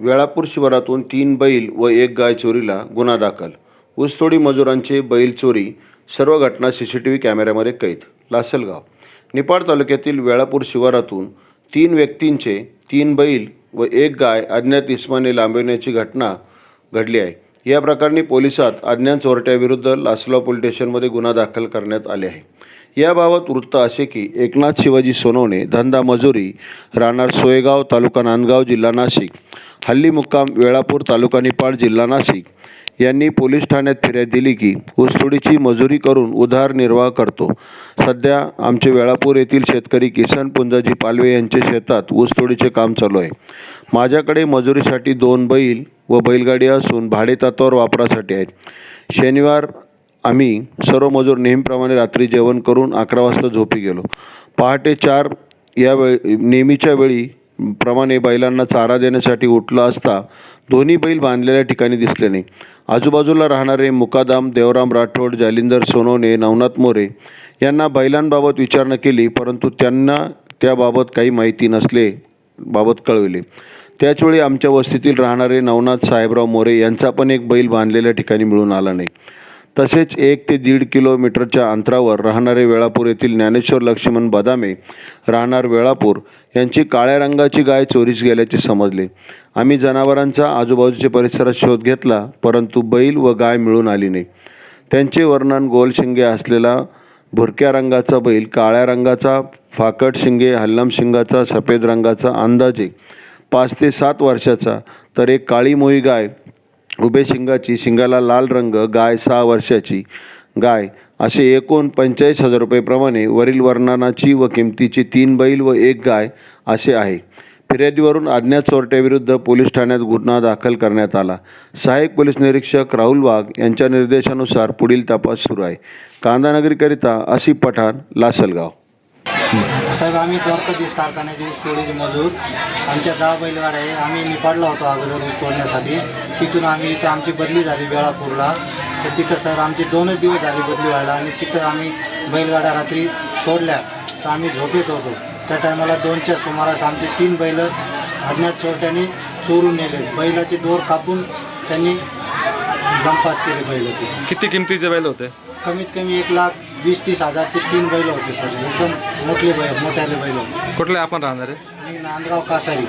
वेळापूर शिवारातून तीन बैल व एक गाय चोरीला गुन्हा दाखल. ऊसतोडी मजुरांचे बैल चोरी सर्व घटना सी सी टी व्ही कॅमेऱ्यामध्ये कैद लासलगाव. निपाड तालुक्यातील वेळापूर शिवारातून तीन व्यक्तींचे तीन बैल व एक गाय अज्ञात इस्माने लांबविण्याची घटना घडली आहे. या प्रकरणी पोलिसात अज्ञात चोरट्याविरुद्ध लासलगाव पोलीस स्टेशनमध्ये गुन्हा दाखल करण्यात आले आहे. याबाबत वृत्त असे की एकनाथ शिवाजी सोनवणे धंदा मजुरी राहणार सोयगाव तालुका नांदगाव जिल्हा नाशिक हल्ली मुक्काम वेळापूर तालुका निपाड जिल्हा नाशिक. यांनी पोलीस ठाण्यात फिर्याद दिली की ऊसतोडीची मजुरी करून उदारनिर्वाह करतो. सध्या आमचे वेळापूर येथील शेतकरी किसन पुंजाजी पालवे यांचे शेतात ऊसतोडीचे काम चालू आहे. माझ्याकडे मजुरीसाठी दोन बैल व बैलगाडी असून भाडेतत्वावर वापरासाठी आहेत. शनिवार आम्ही सर्व मजूर नेहमीप्रमाणे रात्री जेवण करून अकरा वाजता झोपी गेलो. पहाटे चार या वेळ नेहमीच्या वेळी प्रमाणे बैलांना चारा देण्यासाठी उठलो असता दोन्ही बैल बांधलेल्या ठिकाणी दिसले नाही. आजूबाजूला राहणारे मुकादाम देवराम राठोड जालिंदर सोनवणे नवनाथ मोरे यांना बैलांबाबत विचारणा केली परंतु त्यांना त्याबाबत काही माहिती नसले बाबत कळविले. त्याचवेळी आमच्या वस्तीतील राहणारे नवनाथ साहेबराव मोरे यांचा पण एक बैल बांधलेल्या ठिकाणी मिळून आला नाही. तसेच एक ते दीड किलोमीटरच्या अंतरावर राहणारे वेळापूर येथील ज्ञानेश्वर लक्ष्मण बदामे राहणार वेळापूर यांची काळ्या रंगाची गाय चोरीस गेल्याचे समजले. आम्ही जनावरांचा आजूबाजूच्या परिसरात शोध घेतला परंतु बैल व गाय मिळून आली नाही. त्यांचे वर्णन गोल शिंगे असलेला भुरक्या रंगाचा बैल काळ्या रंगाचा फाकट शिंगे हल्लम शिंगाचा सफेद रंगाचा अंदाजे पाच ते सात वर्षाचा तर एक काळी मोही गाय उभे शिंगाची शिंगाला लाल रंग गाय सहा वर्षाची. गाय असे एकूण पंचेचाळीस हजार रुपयेप्रमाणे वरील वर्णनाची व किमतीची तीन बैल व एक गाय असे आहे. फिर्यादीवरून अज्ञात चोरट्याविरुद्ध पोलीस ठाण्यात गुन्हा दाखल करण्यात आला. सहाय्यक पोलीस निरीक्षक राहुल वाघ यांच्या निर्देशानुसार पुढील तपास सुरू आहे. कांदानगरीकरिता असिफ पठाण लासलगाव. साहेब आम्ही द्वारकाधीश कारखान्याचे ऊस तोडीचे मजूर. आमच्या दहा बैलगाड्या आहे. आम्ही निपाडला होतो अगोदर ऊस तोडण्यासाठी. तिथून आम्ही इथं आमची बदली झाली वेळापूरला तर तिथं सर आमचे दोनच दिवस झाले बदली व्हायला आणि तिथं आम्ही बैलगाड्या रात्री सोडल्या. तर आम्ही झोपेत होतो. त्या टायमाला दोनच्या सुमारास आमचे तीन बैल अज्ञात चोरट्यांनी चोरून नेले. बैलाचे दोर कापून त्यांनी गंपास केले बैल ते. किती किमतीचे बैल होते? कमीत कमी एक लाख वीस तीस हजारचे तीन बैल होते सर. एकदम मोठे बैल मोठ्याले बैल होते. कुठले आपण राहणार? आहे आणि नांदगाव कासारी.